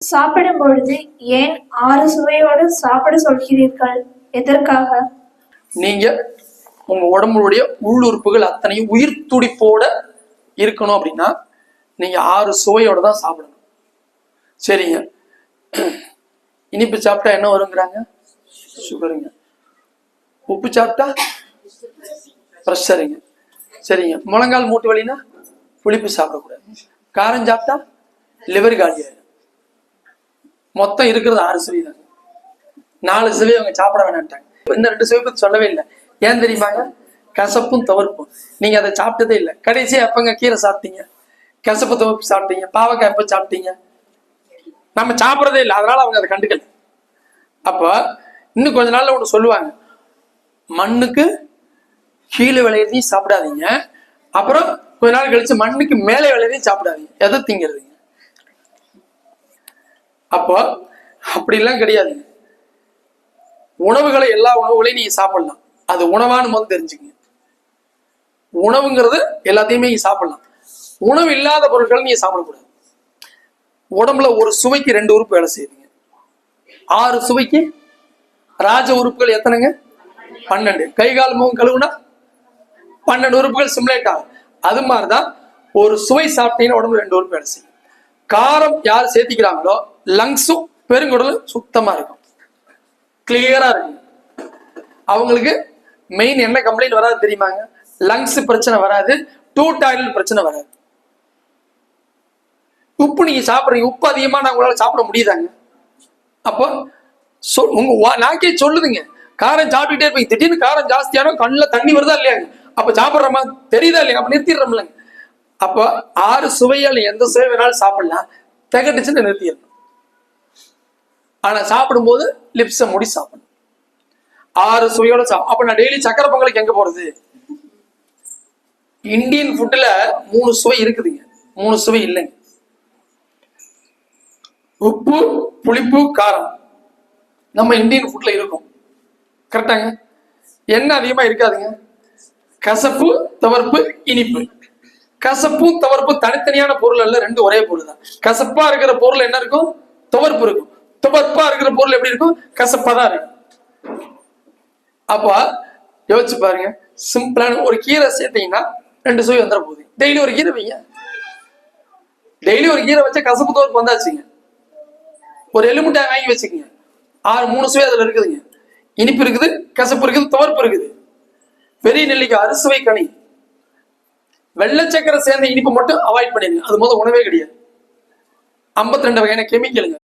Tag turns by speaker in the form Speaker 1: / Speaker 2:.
Speaker 1: சாப்பிடும் பொழுது ஏன் ஆறு சுவையோடு சாப்பிட சொல்கிறீர்கள்? எதற்காக?
Speaker 2: நீங்க உங்க உடம்புடைய உள்ளுறுப்புகள் அத்தனையும் உயிர் துடிப்போட இருக்கணும் அப்படின்னா நீங்க ஆறு சுவையோட தான் சாப்பிடணும். சரிங்க. இனிப்பு சாப்பிட்டா என்ன வருங்கிறாங்க? சுகருங்க உப்பு சாப்பிட்டா ப்ரெஷருங்க சரிங்க. முழங்கால் மூட்டு வலினா புளிப்பு சாப்பிடக்கூடாது. காரம் சாப்பிட்டா லிவர் காலியாயிரும். மொத்தம் இருக்கிறது ஆறு சுவை தான். நாலு சுவை அவங்க சாப்பிட வேணான்ட்டாங்க இந்த ரெண்டு சுவை பற்றி சொல்லவே இல்லை. ஏன் தெரியுமாங்க கசப்பும் துவர்ப்பும் நீங்க அதை சாப்பிட்டதே இல்லை. கடைசியா எப்பங்க கீரை சாப்பிட்டீங்க. கசப்பு துவப்பு சாப்பிட்டீங்க. பாவக்காய் எப்ப சாப்பிட்டீங்க? நம்ம சாப்பிட்றதே இல்லை. அதனால அவங்க அதை கண்டுக்கல. அப்போ இன்னும் கொஞ்ச நாள்ல ஒன்று சொல்லுவாங்க. மண்ணுக்கு கீழே விளையிறதையும் சாப்பிடாதீங்க. அப்புறம் கொஞ்ச நாள் கழிச்சு மண்ணுக்கு மேலே விளையிறதையும் சாப்பிடாதீங்க. எதை திங்கிறதுங்க அப்போ அப்படிலாம் கிடையாதுங்க உணவுகளை எல்லா உணவுகளையும் நீங்க சாப்பிடலாம். அது உணவான்னு முதல் தெரிஞ்சுங்க. உணவுங்கிறது எல்லாத்தையுமே நீங்க சாப்பிடலாம். உணவு இல்லாத பொருட்களை நீங்க சாப்பிடக்கூடாது. உடம்புல ஒரு சுவைக்கு ரெண்டு உறுப்பு வேலை செய்யுதுங்க. ஆறு சுவைக்கு ராஜ உறுப்புகள் எத்தனைங்க? பன்னெண்டு. கை கால் முகம் கழுவுனா பன்னெண்டு உறுப்புகள் சிமுலேட் ஆகும். அது மாதிரிதான் ஒரு சுவை சாப்பிட்டீங்கன்னா உடம்புல ரெண்டு உறுப்பு வேலை செய்யும். காரம் யார் சேர்த்திக்கிறாங்களோ லங்ஸும் பெருங்குடலும் சுத்தமா இருக்கும். கிளியரா இருக்கும் அவங்களுக்கு மெயின் என்ன கம்ப்ளைண்ட் வராது தெரியுமாங்க லங்ஸ் பிரச்சனை வராது டூ டாய்லெட் பிரச்சனை வராது. உப்பு நீங்க சாப்பிடுறீங்க உப்பு அதிகமா நான் உங்களால சாப்பிட முடியுதாங்க? அப்போ சொல் உங்க வா- நாக்கே சொல்லுதுங்க. காரம் சாப்பிட்டுட்டே இருப்பீங்க. திடீர்னு காரம் ஜாஸ்தியான கண்ணில் தண்ணி வருதா இல்லையாங்க அப்ப சாப்பிட்றோமா தெரியுதா இல்லையா? அப்ப நிறுத்திடுறோம்லங்க. அப்போ ஆறு சுவையால் எந்த சுவை வேணாலும் சாப்பிடலாம். திகட்டுச்சுன்னு நிறுத்திடணும் ஆனா சாப்பிடும்போது லிப்ஸை முடி சாப்பிடணும். ஆறு சுவையோட சாப்பிடும் அப்ப நான் டெய்லி சக்கரை பொங்கலுக்கு எங்க போறது? இந்தியன் ஃபுட்ல மூணு சுவை இருக்குதுங்க. மூணு சுவை இல்லைங்க. உப்பு புளிப்பு காரம் நம்ம இந்தியன் ஃபுட்ல இருக்கும். கரெக்டாங்க என்ன அதிகமா இருக்காதுங்க. கசப்பு துவர்ப்பு இனிப்பு. கசப்பும் தவறுப்பும் தனித்தனியான பொருள் அல்ல ரெண்டு ஒரே பொருள் தான் கசப்பா இருக்கிற பொருள் என்ன இருக்கும்? துவர்ப்பு இருக்கும். துவர்ப்பா இருக்கிற பொருள் எப்படி இருக்கும்? கசப்பா தான் இருக்கும். அப்போ யோசிச்சு பாருங்க. சிம்பிளான ஒரு கீரை சேர்த்தீங்கன்னா ரெண்டு சுவை வந்துட போகுது. டெய்லி ஒரு கீரை வைங்க. டெய்லி ஒரு கீரை வச்சா கசப்பு துவர்ப்பு வந்தாச்சுங்க. ஒரு எலுமிட்டாய் வாங்கி வச்சுக்கோங்க. ஆறு மூணு சுவை அதுல இருக்குதுங்க. இனிப்பு இருக்குது கசப்பு இருக்குது துவர்ப்பு இருக்குது. பெரிய நெல்லிக்கு அறுசுவை கனி. வெள்ளை சக்கரை சேர்ந்த இனிப்பு மட்டும் அவாய்ட் பண்ணிடுங்க. அது முதல் உணவே கிடையாது. 52 ரெண்டு வகையான கெமிக்கலுங்க